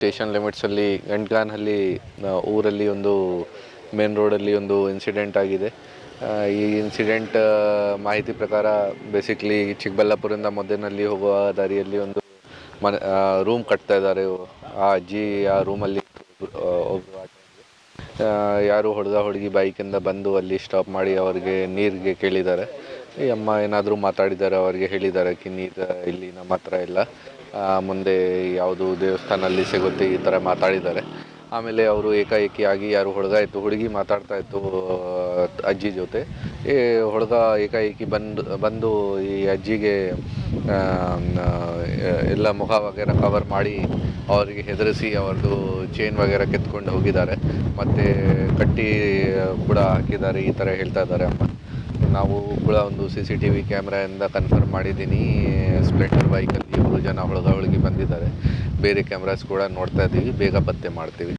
Station ಲಿಮಿಟ್ಸಲ್ಲಿ ಗಂಟ್ಗಾನಹಳ್ಳಿ ಊರಲ್ಲಿ ಒಂದು main ರೋಡಲ್ಲಿ ಒಂದು ಇನ್ಸಿಡೆಂಟ್ ಆಗಿದೆ. ಈ ಇನ್ಸಿಡೆಂಟ್ ಮಾಹಿತಿ ಪ್ರಕಾರ ಬೇಸಿಕ್ಲಿ ಚಿಕ್ಕಬಳ್ಳಾಪುರದಿಂದ ಮೊದಲಿನಲ್ಲಿ ಹೋಗುವ ದಾರಿಯಲ್ಲಿ ಒಂದು ಮನೆ ರೂಮ್ ಕಟ್ತಾ ಇದ್ದಾರೆ. ಆ ಅಜ್ಜಿ ಆ ರೂಮಲ್ಲಿ ಆ, ಯಾರು ಹೊಡೆದ ಹುಡುಗಿ ಬೈಕಿಂದ ಬಂದು ಅಲ್ಲಿ ಸ್ಟಾಪ್ ಮಾಡಿ ಅವರಿಗೆ ನೀರಿಗೆ ಕೇಳಿದ್ದಾರೆ. ಈ ಅಮ್ಮ ಏನಾದರೂ ಮಾತಾಡಿದ್ದಾರೆ ಅವರಿಗೆ ಹೇಳಿದ್ದಾರೆ ಕಿ ನೀರು ಇಲ್ಲಿ ನಮ್ಮ ಹತ್ರ ಇಲ್ಲ. ಮುಂದೆ ಯಾವುದು ದೇವಸ್ಥಾನ ಅಲ್ಲಿ ಸಿಗುತ್ತೆ ಈ ಥರ ಮಾತಾಡಿದ್ದಾರೆ. ಆಮೇಲೆ ಅವರು ಏಕಾಏಕಿ ಆಗಿ ಯಾರು ಹುಡುಗ ಇತ್ತು ಹುಡುಗಿ ಮಾತಾಡ್ತಾ ಇತ್ತು ಅಜ್ಜಿ ಜೊತೆ. ಈ ಹುಡುಗ ಏಕಾಏಕಿ ಬಂದು ಬಂದು ಈ ಅಜ್ಜಿಗೆ ಎಲ್ಲ ಮುಖ ವಗೇರ ಕವರ್ ಮಾಡಿ ಅವರಿಗೆ ಹೆದರಿಸಿ ಅವ್ರದ್ದು ಚೈನ್ ವಗೇರ ಕೆತ್ಕೊಂಡು ಹೋಗಿದ್ದಾರೆ. ಮತ್ತು ಕಟ್ಟಿ ಕೂಡ ಹಾಕಿದ್ದಾರೆ, ಈ ಥರ ಹೇಳ್ತಾ ಇದ್ದಾರೆ ಅಮ್ಮ. ನಾವು ಕೂಡ ಒಂದು ಸಿ ಸಿ ಟಿ ವಿ ಕ್ಯಾಮ್ರಾಯಿಂದ ಕನ್ಫರ್ಮ್ ಮಾಡಿದ್ದೀನಿ. ಸ್ಪ್ಲೆಂಡರ್ ಬೈಕಲ್ಲಿ ಇಬ್ಬರು ಜನ ಹೊಳಗೆ ಬಂದಿದ್ದಾರೆ. ಬೇರೆ ಕ್ಯಾಮ್ರಾಸ್ ಕೂಡ ನೋಡ್ತಾ ಇದ್ದೀವಿ ಬೇಗ ಪತ್ತೆ ಮಾಡ್ತೀವಿ.